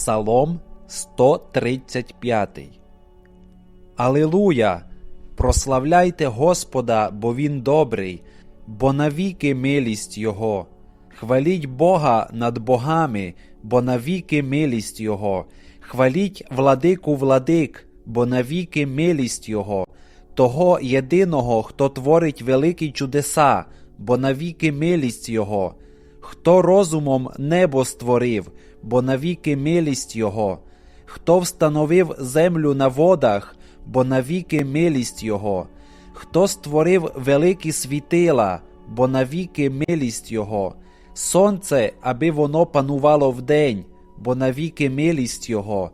Псалом 135. Алилуя! Прославляйте Господа, бо Він добрий, бо навіки милість Його. Хваліть Бога над богами, бо навіки милість Його. Хваліть владику владик, бо навіки милість Його, того єдиного, хто творить великі чудеса, бо навіки милість Його, хто розумом небо створив, бо навіки милість Його, хто встановив землю на водах, бо навіки милість Його, хто створив великі світила, бо навіки милість Його, сонце, аби воно панувало вдень, бо навіки милість Його,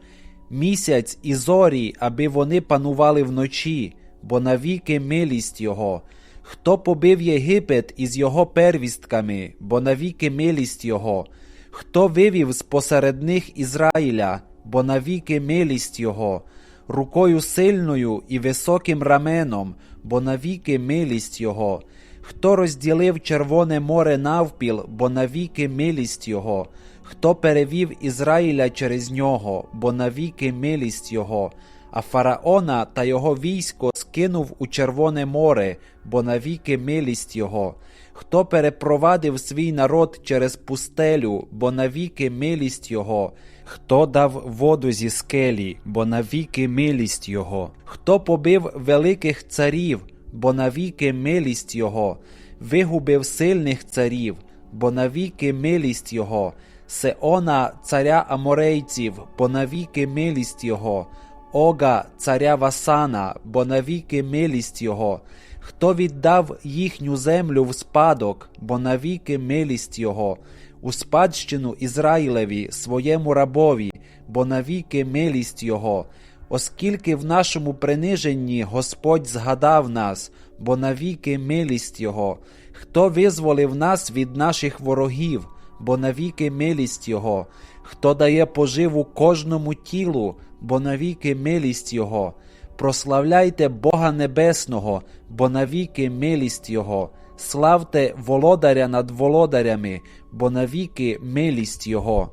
місяць і зорі, аби вони панували вночі, бо навіки милість Його. Хто побив Єгипет із його первістками, бо навіки милість Його, хто вивів з посеред них Ізраїля, бо навіки милість Його, рукою сильною і високим раменом, бо навіки милість Його, хто розділив Червоне море навпіл, бо навіки милість Його, хто перевів Ізраїля через нього, бо навіки милість Його, а фараона та його військо скинув у Червоне море, бо навіки милість Його, хто перепровадив свій народ через пустелю, бо навіки милість Його, хто дав воду зі скелі, бо навіки милість Його, хто побив великих царів, бо навіки милість Його, вигубив сильних царів, бо навіки милість Його, Сеона, царя аморейців, бо навіки милість Його, Ога, царя Васана, бо навіки милість Його, хто віддав їхню землю в спадок, бо навіки милість Його, у спадщину Ізраїлеві, своєму рабові, бо навіки милість Його, оскільки в нашому приниженні Господь згадав нас, бо навіки милість Його, хто визволив нас від наших ворогів, бо навіки милість Його, хто дає поживу кожному тілу, бо навіки милість Його. Прославляйте Бога Небесного, бо навіки милість Його. Славте володаря над володарями, бо навіки милість Його.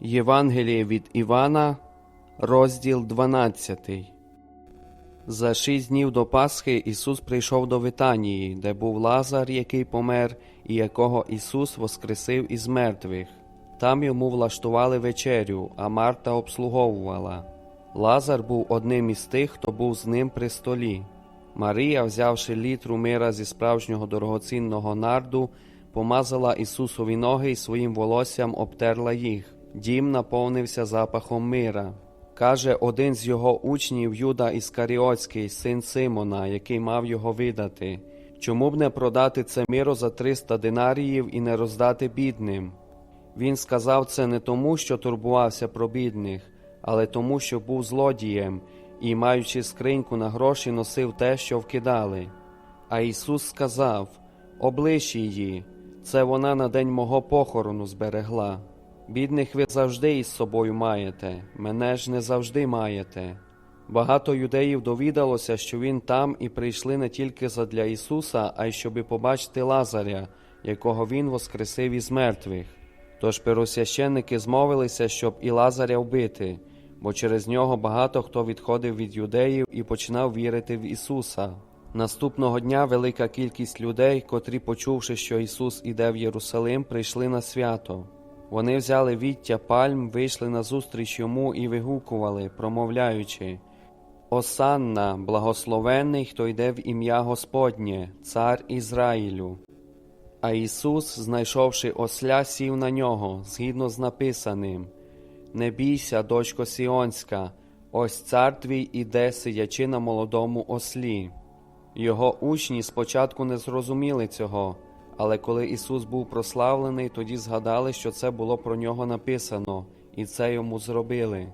Євангеліє від Івана, розділ 12. За шість днів до Пасхи Ісус прийшов до Витанії, де був Лазар, який помер, і якого Ісус воскресив із мертвих. Там йому влаштували вечерю, а Марта обслуговувала. Лазар був одним із тих, хто був з ним при столі. Марія, взявши літру мира зі справжнього дорогоцінного нарду, помазала Ісусові ноги і своїм волоссям обтерла їх. Дім наповнився запахом мира. Каже один з його учнів Юда Іскаріотський, син Симона, який мав його видати. Чому б не продати це миро за 300 динаріїв і не роздати бідним? Він сказав це не тому, що турбувався про бідних, але тому, що був злодієм і, маючи скриньку на гроші, носив те, що вкидали. А Ісус сказав: Облиш її, це вона на день мого похорону зберегла. Бідних ви завжди із собою маєте, мене ж не завжди маєте. Багато юдеїв довідалося, що він там і прийшли не тільки задля Ісуса, а й щоби побачити Лазаря, якого Він воскресив із мертвих. Тож первосвященники змовилися, щоб і Лазаря вбити, бо через нього багато хто відходив від юдеїв і починав вірити в Ісуса. Наступного дня велика кількість людей, котрі, почувши, що Ісус іде в Єрусалим, прийшли на свято. Вони взяли віття пальм, вийшли назустріч йому і вигукували, промовляючи Осанна, благословенний, хто йде в ім'я Господнє, Цар Ізраїлю. А Ісус, знайшовши осля, сів на нього, згідно з написаним Не бійся, дочко Сіонська, ось цар твій іде, сидячи на молодому ослі. Його учні спочатку не зрозуміли цього, але коли Ісус був прославлений, тоді згадали, що це було про нього написано, і це йому зробили.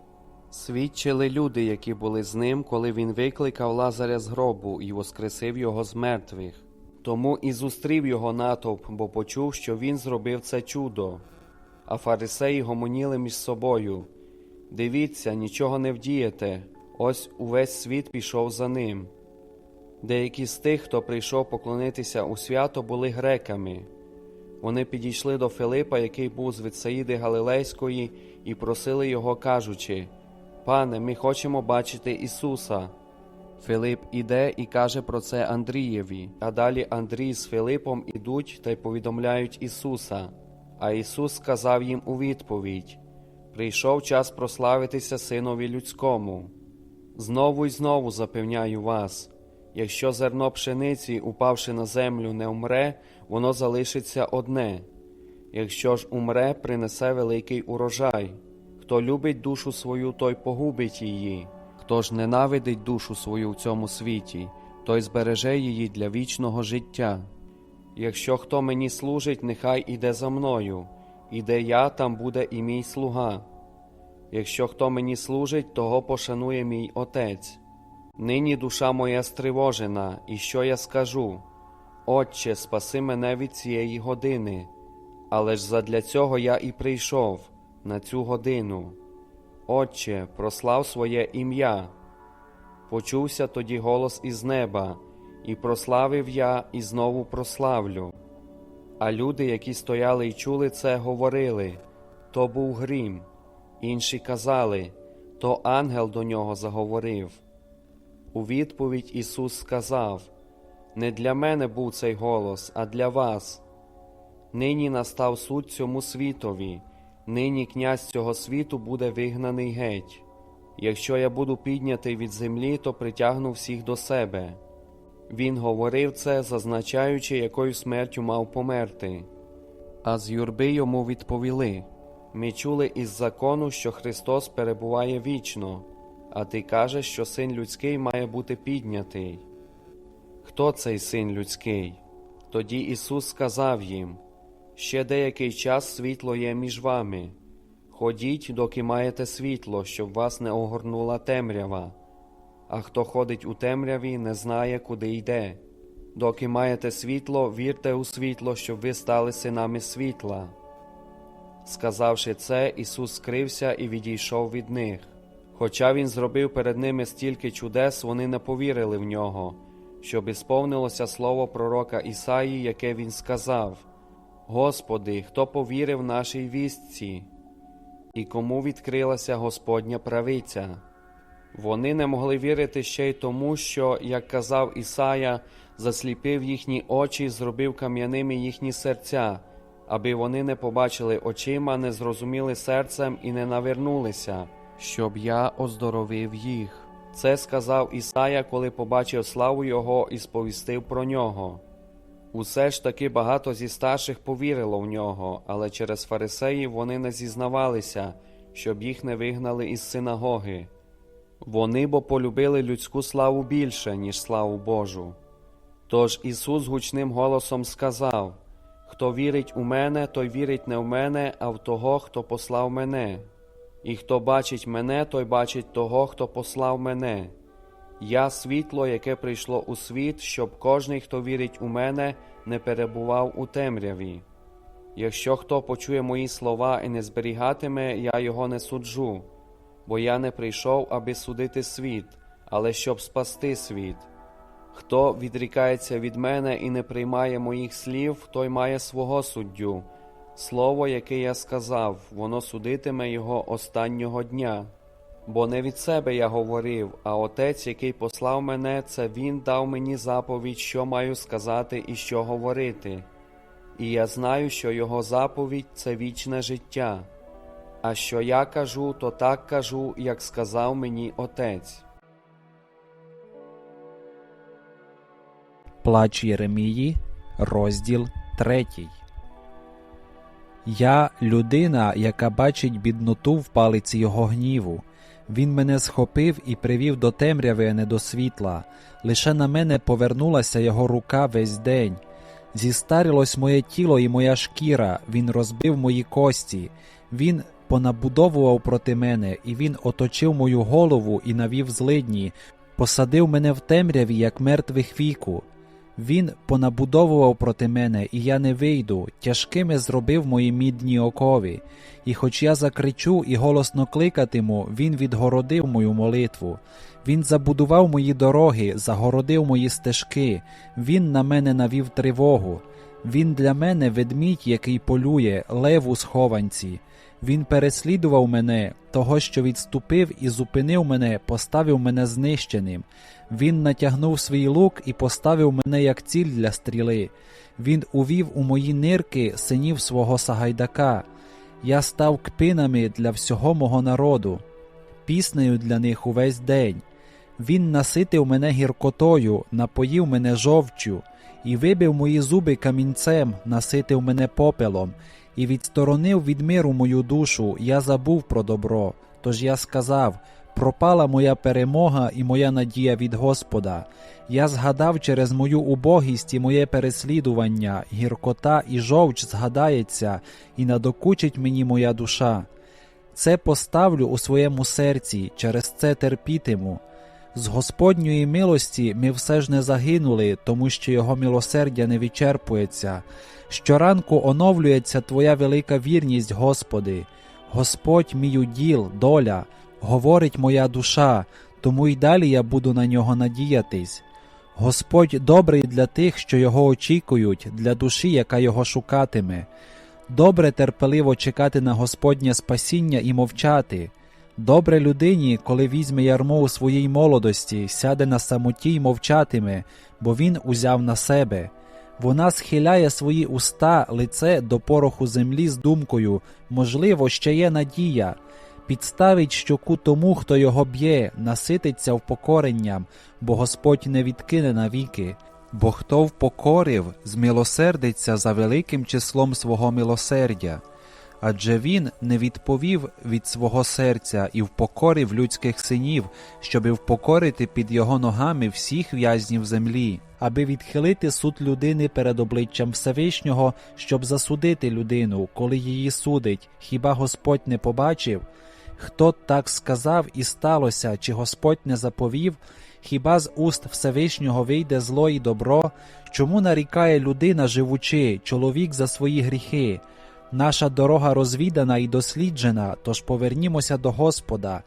Свідчили люди, які були з ним, коли він викликав Лазаря з гробу і воскресив його з мертвих. Тому і зустрів його натовп, бо почув, що він зробив це чудо. А фарисеї гомоніли між собою Дивіться, нічого не вдієте, ось увесь світ пішов за ним. Деякі з тих, хто прийшов поклонитися у свято, були греками. вони підійшли до Филипа, який був з Витсаїди Галилейської, і просили його, кажучи: Пане, ми хочемо бачити Ісуса. Филип іде і каже про це Андрієві, а далі Андрій з Филипом ідуть та й повідомляють Ісуса. А Ісус сказав їм у відповідь: Прийшов час прославитися Синові людському. Знову й знову запевняю вас, якщо зерно пшениці, упавши на землю, не умре, воно залишиться одне. Якщо ж умре, принесе великий урожай. Хто любить душу свою, той погубить її. Хто ж ненавидить душу свою в цьому світі, той збереже її для вічного життя. Якщо хто мені служить, нехай іде за мною, і де я, там буде і мій слуга. Якщо хто мені служить, того пошанує мій Отець. Нині душа моя стривожена, і що я скажу? Отче, спаси мене від цієї години, але ж задля цього я і прийшов на цю годину. Отче, прослав своє ім'я. Почувся тоді голос із неба, і прославив я, і знову прославлю. А люди, які стояли і чули це, говорили то був грім. Інші казали, то ангел до нього заговорив. У відповідь Ісус сказав: Не для мене був цей голос, а для вас. Нині настав суд цьому світові, нині князь цього світу буде вигнаний геть. Якщо я буду піднятий від землі, то притягну всіх до себе. Він говорив це, зазначаючи, якою смертю мав померти. А з юрби йому відповіли Ми чули із закону, що Христос перебуває вічно, а ти кажеш, що син людський має бути піднятий. Хто цей син людський? Тоді Ісус сказав їм Ще деякий час світло є між вами. Ходіть, доки маєте світло, щоб вас не огорнула темрява. А хто ходить у темряві, не знає, куди йде. Доки маєте світло, вірте у світло, щоб ви стали синами світла. Сказавши це, Ісус скрився і відійшов від них. Хоча Він зробив перед ними стільки чудес, вони не повірили в нього, щоб ісповнилося слово пророка Ісаї, яке він сказав: Господи, хто повірив нашій вістці, і кому відкрилася Господня правиця? Вони не могли вірити ще й тому, що, як казав Ісая, засліпив їхні очі, зробив кам'яними їхні серця, аби вони не побачили очима, не зрозуміли серцем і не навернулися, щоб я оздоровив їх. Це сказав Ісая, коли побачив славу Його і сповістив про нього. Усе ж таки багато зі старших повірило в нього, але через фарисеїв вони не зізнавалися, щоб їх не вигнали із синагоги. Вони бо полюбили людську славу більше, ніж славу Божу. Тож Ісус гучним голосом сказав: Хто вірить у мене, той вірить не в мене, а в того, хто послав мене. І хто бачить мене, той бачить того, хто послав мене. Я світло, яке прийшло у світ, щоб кожний, хто вірить у мене, не перебував у темряві. Якщо хто почує мої слова і не зберігатиме, я його не суджу, бо я не прийшов, аби судити світ, але щоб спасти світ. Хто відрікається від мене і не приймає моїх слів, той має свого суддю. Слово, яке я сказав, воно судитиме його останнього дня. Бо не від себе я говорив, а Отець, який послав мене, це Він дав мені заповідь, що маю сказати і що говорити. І я знаю, що Його заповідь це вічне життя. А що я кажу, то так кажу, як сказав мені Отець. Плач Єремії, розділ 3. Я людина, яка бачить бідноту в палиці його гніву. Він мене схопив і привів до темряви, а не до світла. Лише на мене повернулася його рука весь день. Зістарилось моє тіло і моя шкіра, він розбив мої кості, він понабудовував проти мене, і він оточив мою голову і навів злидні, посадив мене в темряві, як мертвих віку. Він понабудовував проти мене, і я не вийду, тяжкими зробив мої мідні окови. І хоч я закричу і голосно кликатиму, він відгородив мою молитву. Він забудував мої дороги, загородив мої стежки, він на мене навів тривогу. Він для мене ведмідь, який полює, лев у схованці. Він переслідував мене, того, що відступив і зупинив мене, поставив мене знищеним. Він натягнув свій лук і поставив мене як ціль для стріли. Він увів у мої нирки синів свого Сагайдака. Я став кпинами для всього мого народу, піснею для них увесь день. Він наситив мене гіркотою, напоїв мене жовчю, і вибив мої зуби камінцем, наситив мене попелом, і відсторонив від миру мою душу, я забув про добро. Тож я сказав: пропала моя перемога і моя надія від Господа. Я згадав через мою убогість і моє переслідування, гіркота і жовч згадається, і надокучить мені моя душа. Це поставлю у своєму серці, через це терпітиму. З Господньої милості ми все ж не загинули, тому що Його милосердя не вичерпується. Щоранку оновлюється Твоя велика вірність, Господи. Господь мій уділ, доля, говорить моя душа, тому й далі я буду на нього надіятись. Господь добрий для тих, що його очікують, для душі, яка його шукатиме. Добре терпеливо чекати на Господнє спасіння і мовчати. Добре людині, коли візьме ярмо у своїй молодості, сяде на самоті й мовчатиме, бо він узяв на себе. Вона схиляє свої уста, лице до пороху землі з думкою можливо, ще є надія. Підставить щоку тому, хто його б'є, насититься впокоренням, бо Господь не відкине навіки. Бо хто впокорив, змилосердиться за великим числом свого милосердя. Адже він не відповів від свого серця і впокорив людських синів, щоби впокорити під його ногами всіх в'язнів землі, аби відхилити суд людини перед обличчям Всевишнього, щоб засудити людину, коли її судить. Хіба Господь не побачив? Хто так сказав і сталося, чи Господь не заповів? Хіба з уст Всевишнього вийде зло і добро? Чому нарікає людина, живучи, чоловік за свої гріхи? Наша дорога розвідана і досліджена, тож повернімося до Господа.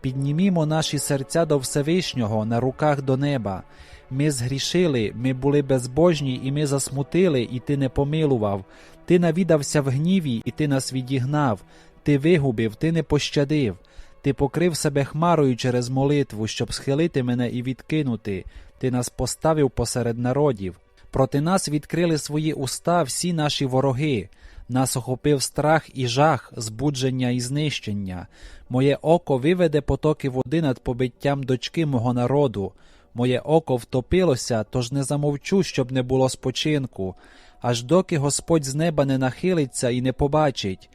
Піднімімо наші серця до Всевишнього на руках до неба. Ми згрішили, ми були безбожні, і ми засмутили, і ти не помилував. Ти навідався в гніві, і ти нас відігнав. Ти вигубив, ти не пощадив. Ти покрив себе хмарою через молитву, щоб схилити мене і відкинути. Ти нас поставив посеред народів. Проти нас відкрили свої уста всі наші вороги. Нас охопив страх і жах, збудження і знищення. Моє око виведе потоки води над побиттям дочки мого народу. Моє око втопилося, тож не замовчу, щоб не було спочинку, аж доки Господь з неба не нахилиться і не побачить.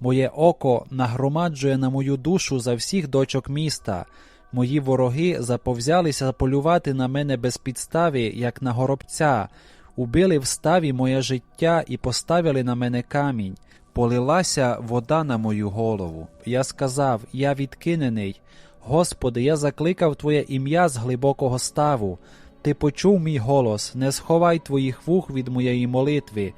Моє око нагромаджує на мою душу за всіх дочок міста. Мої вороги заповзялися полювати на мене без підстави, як на горобця, убили в ставі моє життя і поставили на мене камінь. Полилася вода на мою голову. Я сказав: Я відкинений. Господи, я закликав Твоє ім'я з глибокого ставу. Ти почув мій голос, не сховай твоїх вух від моєї молитви.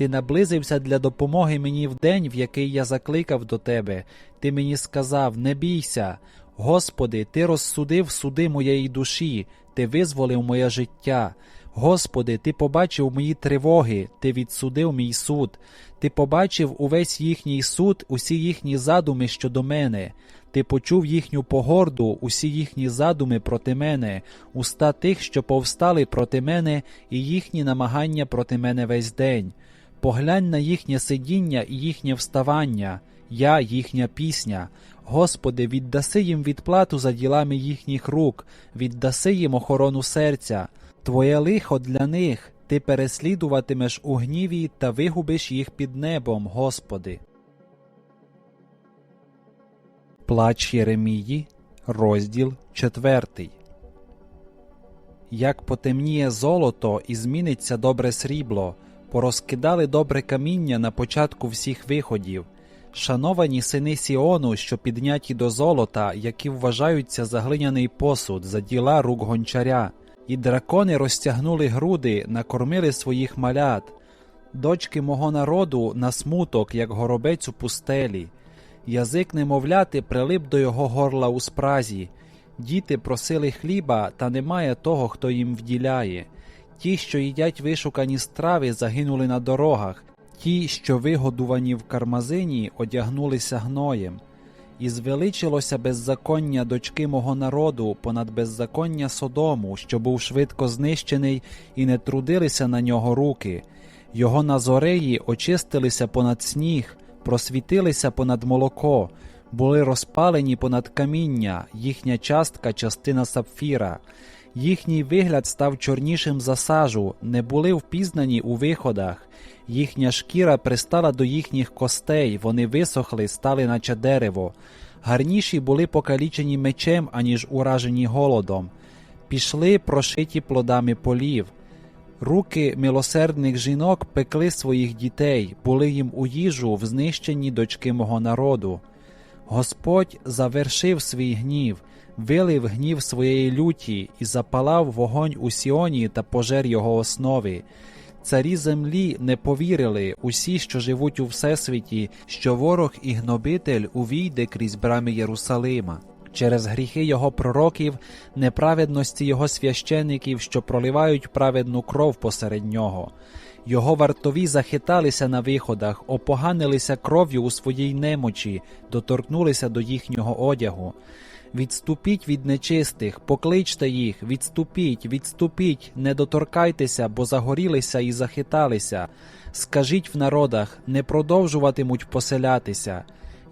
Ти наблизився для допомоги мені в день, в який я закликав до тебе. Ти мені сказав: Не бійся. Господи, Ти розсудив суди моєї душі, Ти визволив моє життя. Господи, Ти побачив мої тривоги, Ти відсудив мій суд, Ти побачив увесь їхній суд, усі їхні задуми щодо мене. Ти почув їхню погорду, усі їхні задуми проти мене, уста тих, що повстали проти мене, і їхні намагання проти мене весь день. Поглянь на їхнє сидіння і їхнє вставання, я їхня пісня. Господи, віддаси їм відплату за ділами їхніх рук, віддаси їм охорону серця. Твоє лихо для них, ти переслідуватимеш у гніві та вигубиш їх під небом, Господи. Плач Єремії, розділ четвертий. Як потемніє золото і зміниться добре срібло, порозкидали добре каміння на початку всіх виходів. Шановані сини Сіону, що підняті до золота, які вважаються за глиняний посуд, за діла рук гончаря, і дракони розтягнули груди, накормили своїх малят, дочки мого народу на смуток, як горобець у пустелі. Язик немовляти прилип до його горла у спразі. Діти просили хліба, та немає того, хто їм вділяє. Ті, що їдять вишукані страви, загинули на дорогах, ті, що вигодувані в кармазині, одягнулися гноєм. І звеличилося беззаконня дочки мого народу понад беззаконня Содому, що був швидко знищений, і не трудилися на нього руки. Його назореї очистилися понад сніг, просвітилися понад молоко, були розпалені понад каміння, їхня частка частина сапфіра. Їхній вигляд став чорнішим за сажу, не були впізнані у виходах. Їхня шкіра пристала до їхніх костей, вони висохли, стали наче дерево. Гарніші були покалічені мечем, аніж уражені голодом. Пішли прошиті плодами полів. Руки милосердних жінок пекли своїх дітей, були їм у їжу в знищенні дочки мого народу. Господь завершив свій гнів, вилив гнів своєї люті і запалав вогонь у Сіоні та пожер його основи. Царі землі не повірили, усі, що живуть у всесвіті, що ворог і гнобитель увійде крізь брами Єрусалима. Через гріхи його пророків, неправедності його священиків, що проливають праведну кров посеред нього. Його вартові захиталися на виходах, опоганилися кров'ю у своїй немочі, доторкнулися до їхнього одягу. Відступіть від нечистих, покличте їх, відступіть, відступіть, не доторкайтеся, бо загорілися і захиталися. Скажіть в народах, не продовжуватимуть поселятися.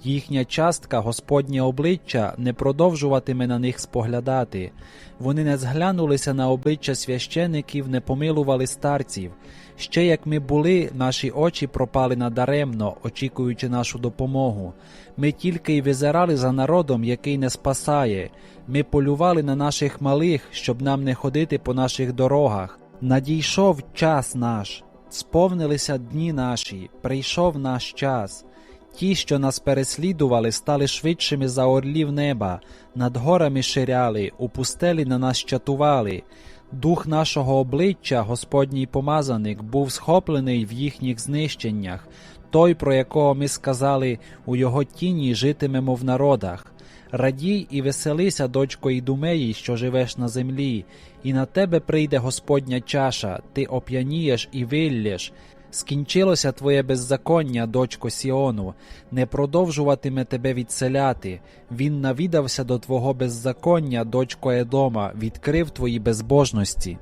Їхня частка, Господнє обличчя, не продовжуватиме на них споглядати. Вони не зглянулися на обличчя священиків, не помилували старців. Ще як ми були, наші очі пропали надаремно, очікуючи нашу допомогу. Ми тільки й визирали за народом, який не спасає. Ми полювали на наших малих, щоб нам не ходити по наших дорогах. Надійшов час наш, сповнилися дні наші, прийшов наш час. Ті, що нас переслідували, стали швидшими за орлів неба, над горами ширяли, у пустелі на нас чатували. Дух нашого обличчя, Господній помазаник, був схоплений в їхніх знищеннях, той, про якого ми сказали, у його тіні житимемо в народах. Радій і веселися, дочко Ідумеї, що живеш на землі, і на тебе прийде Господня чаша, ти оп'янієш і виллєш. Скінчилося твоє беззаконня, дочко Сіону, не продовжуватиме тебе відселяти. Він навідався до твого беззаконня, дочко Едома, відкрив твої безбожності.